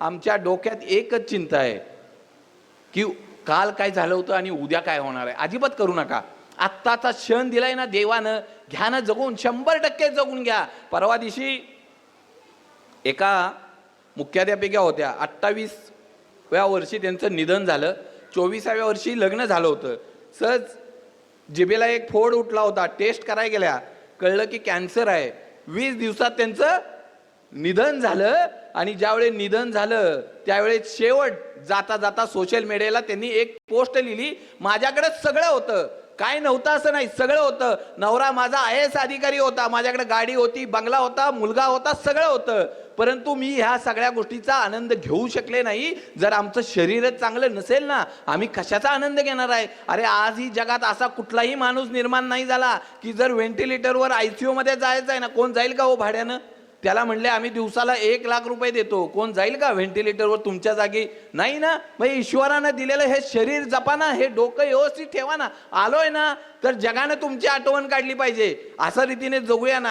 आमच्या डोक्यात एकच चिंता आहे की काल काय झालं होतं आणि उद्या काय होणार आहे. अजिबात करू नका. आत्ताचा क्षण दिलाय ना देवानं. घ्या ना जगून. शंभर टक्के जगून घ्या. परवा दिवशी एका मुख्याध्यापिका होत्या. अठ्ठावीसव्या वर्षी त्यांचं निधन झालं. चोवीसाव्या वर्षी लग्न झालं होतं. सहज जिबेला एक फोड उठला होता. टेस्ट करायला गेल्या. कळलं की कॅन्सर आहे. वीस दिवसात त्यांचं निधन झालं आणि ज्यावेळी निधन झालं त्यावेळेस शेवट जाता जाता सोशल मीडियाला त्यांनी एक पोस्ट लिहिली. माझ्याकडे सगळं होतं. काय नव्हतं असं नाही सगळं होतं. नवरा माझा आय एस अधिकारी होता. माझ्याकडे गाडी होती बंगला होता मुलगा होता सगळं होतं. परंतु मी ह्या सगळ्या गोष्टीचा आनंद घेऊ शकले नाही. जर आमचं शरीरच चांगलं नसेल ना आम्ही कशाचा आनंद घेणार आहे? अरे आज ही जगात असा कुठलाही माणूस निर्माण नाही झाला की जर व्हेंटिलेटरवर आयसीयू मध्ये जायचं आहे ना कोण जाईल का हो भाड्यानं? त्याला म्हणले आम्ही दिवसाला एक लाख रुपये देतो. कोण जाईल का व्हेंटिलेटरवर तुमच्या जागी? नाही ना. मग ईश्वरानं दिलेलं हे शरीर जपाना हे डोकं व्यवस्थित ठेवा ना. आलोय ना तर जगानं तुमची आठवण काढली पाहिजे. अशा रीतीने जगूया ना.